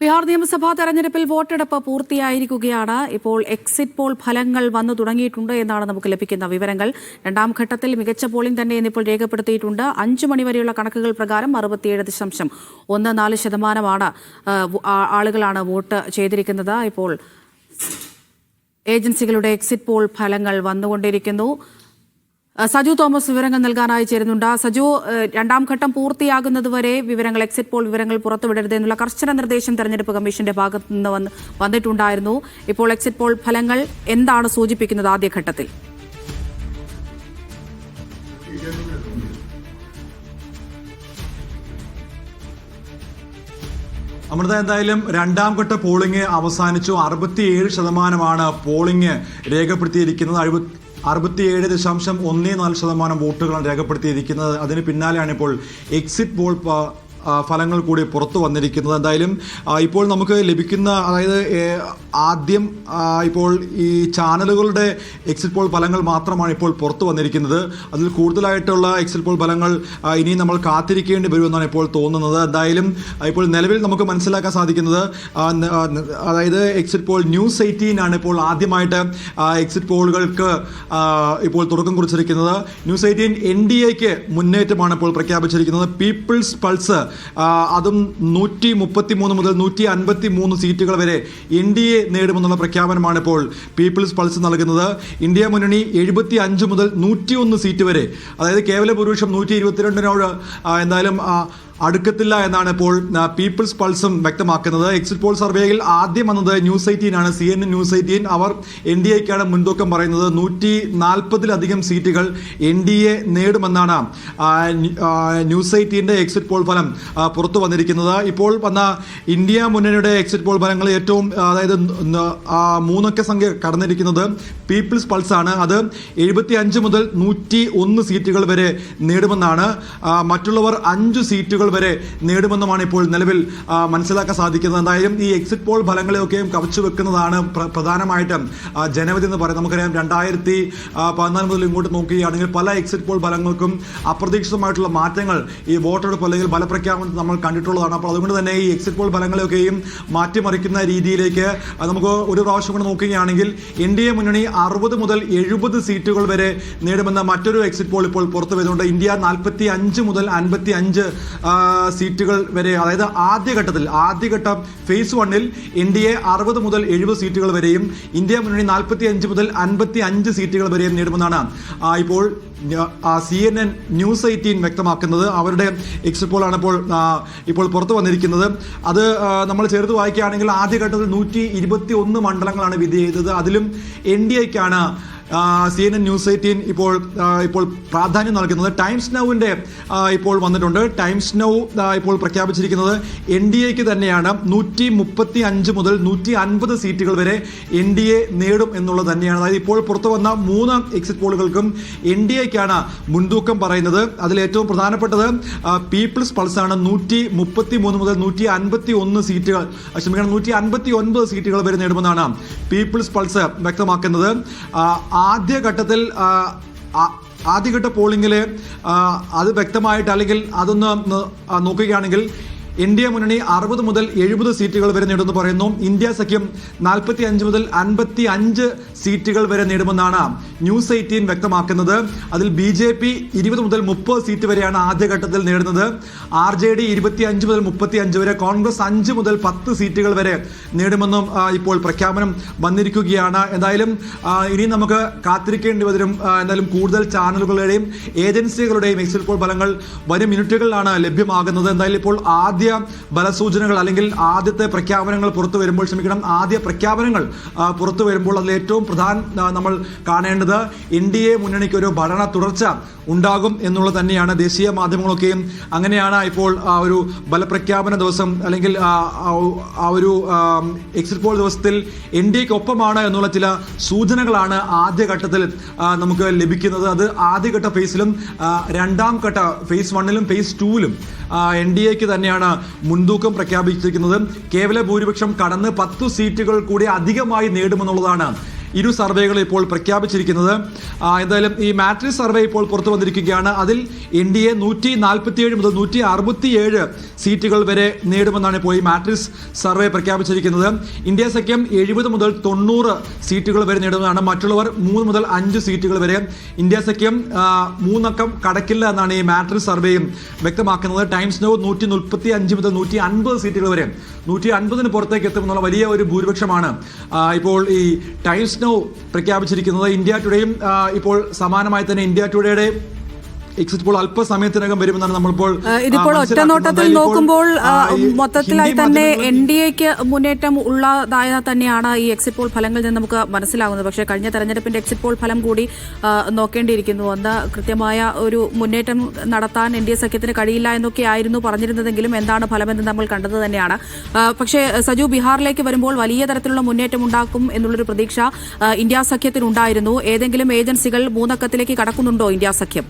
ബീഹാർ നിയമസഭാ തെരഞ്ഞെടുപ്പിൽ വോട്ടെടുപ്പ് പൂർത്തിയായിരിക്കുകയാണ്. ഇപ്പോൾ എക്സിറ്റ് പോൾ ഫലങ്ങൾ വന്നു തുടങ്ങിയിട്ടുണ്ട് എന്നാണ് നമുക്ക് ലഭിക്കുന്ന വിവരങ്ങൾ. രണ്ടാം ഘട്ടത്തിൽ മികച്ച പോളിംഗ് തന്നെ ഇന്നിപ്പോൾ രേഖപ്പെടുത്തിയിട്ടുണ്ട്. അഞ്ചു മണിവരെയുള്ള കണക്കുകൾ പ്രകാരം അറുപത്തിയേഴ് ദശാംശം ഒന്ന് നാല് ശതമാനമാണ് ആളുകളാണ് വോട്ട് ചെയ്തിരിക്കുന്നത്. ഇപ്പോൾ ഏജൻസികളുടെ എക്സിറ്റ് പോൾ ഫലങ്ങൾ വന്നുകൊണ്ടിരിക്കുന്നു. സജു തോമസ് വിവരങ്ങൾ നൽകാനായി ചേരുന്നുണ്ട്. സജു രണ്ടാം ഘട്ടം പൂർത്തിയാകുന്നതുവരെ വിവരങ്ങൾ എക്സിറ്റ് പോൾ വിവരങ്ങൾ പുറത്തുവിടരുത് എന്നുള്ള കർശന നിർദ്ദേശം തെരഞ്ഞെടുപ്പ് കമ്മീഷന്റെ ഭാഗത്തു നിന്ന് വന്ന് വന്നിട്ടുണ്ടായിരുന്നു. ഇപ്പോൾ എക്സിറ്റ് പോൾ ഫലങ്ങൾ എന്താണ് സൂചിപ്പിക്കുന്നത് ആദ്യഘട്ടത്തിൽ അമൃത എന്തായാലും രണ്ടാം ഘട്ട പോളിംഗ് അവസാനിച്ചു. അറുപത്തിയേഴ് ശതമാനമാണ് പോളിംഗ് രേഖപ്പെടുത്തിയിരിക്കുന്നത്. അറുപത്തിയേഴ് ദശാംശം ഒന്നേ നാല് ശതമാനം വോട്ടുകളാണ് രേഖപ്പെടുത്തിയിരിക്കുന്നത്. അതിന് പിന്നാലെയാണ് ഇപ്പോൾ എക്സിറ്റ് പോൾ ഫലങ്ങൾ കൂടി പുറത്തു വന്നിരിക്കുന്നത്. എന്തായാലും ഇപ്പോൾ നമുക്ക് ലഭിക്കുന്ന അതായത് ആദ്യം ഇപ്പോൾ ഈ ചാനലുകളുടെ എക്സിറ്റ് പോൾ ഫലങ്ങൾ മാത്രമാണ് ഇപ്പോൾ പുറത്തു വന്നിരിക്കുന്നത്. അതിൽ കൂടുതലായിട്ടുള്ള എക്സിറ്റ് പോൾ ഫലങ്ങൾ ഇനി നമ്മൾ കാത്തിരിക്കേണ്ടി വരുമെന്നാണ് ഇപ്പോൾ തോന്നുന്നത്. എന്തായാലും ഇപ്പോൾ നിലവിൽ നമുക്ക് മനസ്സിലാക്കാൻ സാധിക്കുന്നത് അതായത് എക്സിറ്റ് പോൾ ന്യൂസ് എയ്റ്റീൻ ആണ് ഇപ്പോൾ ആദ്യമായിട്ട് എക്സിറ്റ് പോളുകൾക്ക് ഇപ്പോൾ തുടക്കം കുറിച്ചിരിക്കുന്നത്. ന്യൂസ് എയ്റ്റീൻ എൻ ഡി എക്ക് മുന്നേറ്റമാണ് ഇപ്പോൾ പ്രഖ്യാപിച്ചിരിക്കുന്നത്. പീപ്പിൾസ് പൾസ് അതും നൂറ്റി മുപ്പത്തി മൂന്ന് മുതൽ നൂറ്റി അൻപത്തി മൂന്ന് സീറ്റുകൾ വരെ എൻ ഡി എ നേടുമെന്നുള്ള പ്രഖ്യാപനമാണ് ഇപ്പോൾ പീപ്പിൾസ് പൾസ് നൽകുന്നത്. ഇന്ത്യ മുന്നണി എഴുപത്തി അഞ്ച് മുതൽ നൂറ്റി ഒന്ന് സീറ്റ് വരെ അതായത് കേവല ഭൂരിപക്ഷം നൂറ്റി ഇരുപത്തിരണ്ടിനോട് എന്തായാലും അടുക്കത്തില്ല എന്നാണ് ഇപ്പോൾ പീപ്പിൾസ് പൾസും വ്യക്തമാക്കുന്നത്. എക്സിറ്റ് പോൾ സർവേയിൽ ആദ്യം വന്നത് ന്യൂസ് എയ്റ്റീൻ ആണ്. സി എൻ ന്യൂസ് എയ്റ്റീൻ അവർ എൻ ഡി എക്കാണ് മുൻതൂക്കം പറയുന്നത്. നൂറ്റി നാൽപ്പതിലധികം സീറ്റുകൾ എൻ ഡി എ നേടുമെന്നാണ് ന്യൂസ് എയ്റ്റീന്റെ എക്സിറ്റ് പോൾ ഫലം പുറത്തു വന്നിരിക്കുന്നത്. ഇപ്പോൾ വന്ന ഇന്ത്യ മുന്നണിയുടെ എക്സിറ്റ് പോൾ ഫലങ്ങൾ ഏറ്റവും അതായത് മൂന്നൊക്കെ സംഖ്യ കടന്നിരിക്കുന്നത് പീപ്പിൾസ് പൾസ് ആണ്. അത് എഴുപത്തി അഞ്ച് മുതൽ നൂറ്റി ഒന്ന് സീറ്റുകൾ വരെ നേടുമെന്നാണ്. മറ്റുള്ളവർ അഞ്ച് സീറ്റുകൾ വരെ നേടുമെന്നുമാണ് ഇപ്പോൾ നിലവിൽ മനസ്സിലാക്കാൻ സാധിക്കുന്നത്. എന്തായാലും ഈ എക്സിറ്റ് പോൾ ഫലങ്ങളെയൊക്കെയും കവച്ചു വെക്കുന്നതാണ് പ്ര- പ്രധാനമായിട്ടും ജനവധി എന്ന് പറയുന്നത്. നമുക്കറിയാം രണ്ടായിരത്തി പതിനാല് മുതൽ ഇങ്ങോട്ട് നോക്കുകയാണെങ്കിൽ പല എക്സിറ്റ് പോൾ ഫലങ്ങൾക്കും അപ്രതീക്ഷിതമായിട്ടുള്ള മാറ്റങ്ങൾ ഈ വോട്ടെടുപ്പ് അല്ലെങ്കിൽ ഫലപ്രഖ്യാപനം നമ്മൾ കണ്ടിട്ടുള്ളതാണ്. അപ്പോൾ അതുകൊണ്ട് തന്നെ ഈ എക്സിറ്റ് പോൾ ഫലങ്ങളെയൊക്കെയും മാറ്റിമറിക്കുന്ന രീതിയിലേക്ക് നമുക്ക് ഒരു പ്രാവശ്യം കൂടെ നോക്കുകയാണെങ്കിൽ എൻ ഡി എ മുന്നണി അറുപത് മുതൽ എഴുപത് സീറ്റുകൾ വരെ നേടുമെന്ന മറ്റൊരു എക്സിറ്റ് പോൾ ഇപ്പോൾ പുറത്തു വരുന്നുണ്ട് ഇന്ത്യ നാൽപ്പത്തി അഞ്ച് മുതൽ അൻപത്തി അഞ്ച് സീറ്റുകൾ വരെ അതായത് ആദ്യഘട്ടത്തിൽ ആദ്യഘട്ട ഫേസ് വണ്ണിൽ എൻ ഡി എ അറുപത് മുതൽ എഴുപത് സീറ്റുകൾ വരെയും ഇന്ത്യ മുന്നണി നാൽപ്പത്തി അഞ്ച് മുതൽ അൻപത്തി അഞ്ച് സീറ്റുകൾ വരെയും നേടുമെന്നാണ്. ഇപ്പോൾ C N N news eighteen വ്യക്തമാക്കുന്നത്. അവരുടെ എക്സിറ്റ് ആണ് ഇപ്പോൾ ഇപ്പോൾ പുറത്തു വന്നിരിക്കുന്നത്. അത് നമ്മൾ ചേർത്ത് വായിക്കുകയാണെങ്കിൽ ആദ്യഘട്ടത്തിൽ നൂറ്റി ഇരുപത്തി ഒന്ന് മണ്ഡലങ്ങളാണ് വിധി ചെയ്തത്. അതിലും N D എക്കാണ് C N N news eighteen ഇപ്പോൾ ഇപ്പോൾ പ്രാധാന്യം നൽകുന്നത് ടൈംസ് നൗവിന്റെ ഇപ്പോൾ വന്നിട്ടുണ്ട്. ടൈംസ് നൗ ഇപ്പോൾ പ്രഖ്യാപിച്ചിരിക്കുന്നത് എൻ ഡി എക്ക് തന്നെയാണ് നൂറ്റി മുപ്പത്തി അഞ്ച് മുതൽ നൂറ്റി അൻപത് സീറ്റുകൾ വരെ എൻ ഡി എ നേടും എന്നുള്ളത് തന്നെയാണ്. അതായത് ഇപ്പോൾ പുറത്തു വന്ന മൂന്ന് എക്സിറ്റ് പോളുകൾക്കും എൻ ഡി എക്കാണ് മുൻതൂക്കം പറയുന്നത്. അതിൽ ഏറ്റവും പ്രധാനപ്പെട്ടത് പീപ്പിൾസ് പൾസ് ആണ്. നൂറ്റി മുപ്പത്തി മൂന്ന് മുതൽ നൂറ്റി അൻപത്തി ഒന്ന് സീറ്റുകൾ ക്ഷമിക്കണം നൂറ്റി അൻപത്തി ഒൻപത് സീറ്റുകൾ വരെ നേടുമെന്നാണ് പീപ്പിൾസ് പൾസ് വ്യക്തമാക്കുന്നത്. ആദ്യഘട്ടത്തിൽ ആദ്യഘട്ട പോളിംഗിൽ അത് വ്യക്തമായിട്ട് അല്ലെങ്കിൽ അതൊന്ന് നോക്കുകയാണെങ്കിൽ എ മുന്നണി അറുപത് മുതൽ എഴുപത് സീറ്റുകൾ വരെ നേടുമെന്ന് പറയുന്നു. ഇന്ത്യ സഖ്യം നാൽപ്പത്തി അഞ്ച് മുതൽ അൻപത്തി അഞ്ച് സീറ്റുകൾ വരെ നേടുമെന്നാണ് ന്യൂസ് എയ്റ്റീൻ വ്യക്തമാക്കുന്നത്. അതിൽ ബി ജെ പി ഇരുപത് മുതൽ മുപ്പത് സീറ്റ് വരെയാണ് ആദ്യഘട്ടത്തിൽ നേടുന്നത്. ആർ ജെ ഡി ഇരുപത്തി അഞ്ച് മുതൽ മുപ്പത്തി അഞ്ച് വരെ കോൺഗ്രസ് അഞ്ച് മുതൽ പത്ത് സീറ്റുകൾ വരെ നേടുമെന്നും ഇപ്പോൾ പ്രഖ്യാപനം വന്നിരിക്കുകയാണ്. എന്തായാലും ഇനി നമുക്ക് കാത്തിരിക്കേണ്ടി വരും എന്തായാലും കൂടുതൽ ചാനലുകളുടെയും ഏജൻസികളുടെയും എക്സിറ്റ് പോൾ ഫലങ്ങൾ വരും മിനിറ്റുകളിലാണ് ലഭ്യമാകുന്നത്. എന്തായാലും ഇപ്പോൾ ആദ്യ ബലസൂചനകൾ അല്ലെങ്കിൽ ആദ്യത്തെ പ്രഖ്യാപനങ്ങൾ പുറത്തു വരുമ്പോൾ ക്ഷമിക്കണം ആദ്യ പ്രഖ്യാപനങ്ങൾ പുറത്തു വരുമ്പോൾ അതിൽ ഏറ്റവും പ്രധാന നമ്മൾ കാണേണ്ടത് എൻ ഡി എ മുന്നണിക്ക് ഒരു ഭരണ തുടർച്ച ഉണ്ടാകും എന്നുള്ളത് തന്നെയാണ്. ദേശീയ മാധ്യമങ്ങളൊക്കെയും അങ്ങനെയാണ് ഇപ്പോൾ ആ ഒരു ബലപ്രഖ്യാപന ദിവസം അല്ലെങ്കിൽ ആ ഒരു എക്സിറ്റ് പോൾ ദിവസത്തിൽ എൻ ഡി എക്ക് ഒപ്പമാണ് എന്നുള്ള ചില സൂചനകളാണ് ആദ്യഘട്ടത്തിൽ നമുക്ക് ലഭിക്കുന്നത്. അത് ആദ്യഘട്ട ഫേസിലും രണ്ടാം ഘട്ട ഫേസ് വണ്ണിലും ഫേസ് ടൂവിലും എൻ ഡി എക്ക് തന്നെയാണ് മുൻതൂക്കം പ്രഖ്യാപിച്ചിരിക്കുന്നത് കേവല ഭൂരിപക്ഷം കടന്ന് പത്തു സീറ്റുകൾ കൂടി അധികമായി നേടുമെന്നുള്ളതാണ് ഇരു സർവേകളും ഇപ്പോൾ പ്രഖ്യാപിച്ചിരിക്കുന്നത്. എന്തായാലും ഈ മാട്രിക്സ് സർവേ ഇപ്പോൾ പുറത്തു വന്നിരിക്കുകയാണ്. അതിൽ എൻ ഡി എ നൂറ്റി നാൽപ്പത്തിയേഴ് മുതൽ നൂറ്റി അറുപത്തിയേഴ് സീറ്റുകൾ വരെ നേടുമെന്നാണ് ഇപ്പോൾ ഈ മാട്രിക്സ് സർവേ പ്രഖ്യാപിച്ചിരിക്കുന്നത്. ഇന്ത്യ സഖ്യം എഴുപത് മുതൽ തൊണ്ണൂറ് സീറ്റുകൾ വരെ നേടുന്നതാണ്. മറ്റുള്ളവർ മൂന്ന് മുതൽ അഞ്ച് സീറ്റുകൾ വരെ. ഇന്ത്യ സഖ്യം മൂന്നക്കം കടക്കില്ല എന്നാണ് ഈ മാട്രിക്സ് സർവേയും വ്യക്തമാക്കുന്നത്. ടൈംസ് നോ നൂറ്റി മുപ്പത്തി അഞ്ച് മുതൽ നൂറ്റി അൻപത് സീറ്റുകൾ വരെ. നൂറ്റി അൻപതിന് പുറത്തേക്ക് എത്തുമെന്നുള്ള വലിയ ഒരു ഭൂരിപക്ഷമാണ് ഇപ്പോൾ ഈ ടൈംസ് നോ പ്രഖ്യാപിച്ചിരിക്കുന്നത് ഇന്ത്യ ടുഡേയും ഇപ്പോൾ സമാനമായി തന്നെ ഇന്ത്യ ടുഡേയുടെ എക്സിറ്റ് പോൾ അല്പസമയത്തിനകം വരുമെന്നാണ് നമ്മളിപ്പോൾ ഇതിപ്പോൾ ഒറ്റ നോട്ടത്തിൽ നോക്കുമ്പോൾ മൊത്തത്തിലായി തന്നെ എൻ ഡി എക്ക് മുന്നേറ്റം ഉള്ളതായ തന്നെയാണ് ഈ എക്സിറ്റ് പോൾ ഫലങ്ങളിൽ നിന്ന് നമുക്ക് മനസ്സിലാകുന്നത്. പക്ഷേ കഴിഞ്ഞ തെരഞ്ഞെടുപ്പിന്റെ എക്സിറ്റ് പോൾ ഫലം കൂടി നോക്കേണ്ടിയിരിക്കുന്നു. അന്ന് കൃത്യമായ ഒരു മുന്നേറ്റം നടത്താൻ എൻ ഡി എ സഖ്യത്തിന് കഴിയില്ല എന്നൊക്കെ ആയിരുന്നു പറഞ്ഞിരുന്നതെങ്കിലും എന്താണ് ഫലമെന്ന് നമ്മൾ കണ്ടത് തന്നെയാണ്. പക്ഷേ സജു ബീഹാറിലേക്ക് വരുമ്പോൾ വലിയ തരത്തിലുള്ള മുന്നേറ്റം ഉണ്ടാക്കും എന്നുള്ളൊരു പ്രതീക്ഷ ഇന്ത്യ സഖ്യത്തിനുണ്ടായിരുന്നു. ഏതെങ്കിലും ഏജൻസികൾ മൂന്നക്കത്തിലേക്ക് കടക്കുന്നുണ്ടോ ഇന്ത്യ സഖ്യം?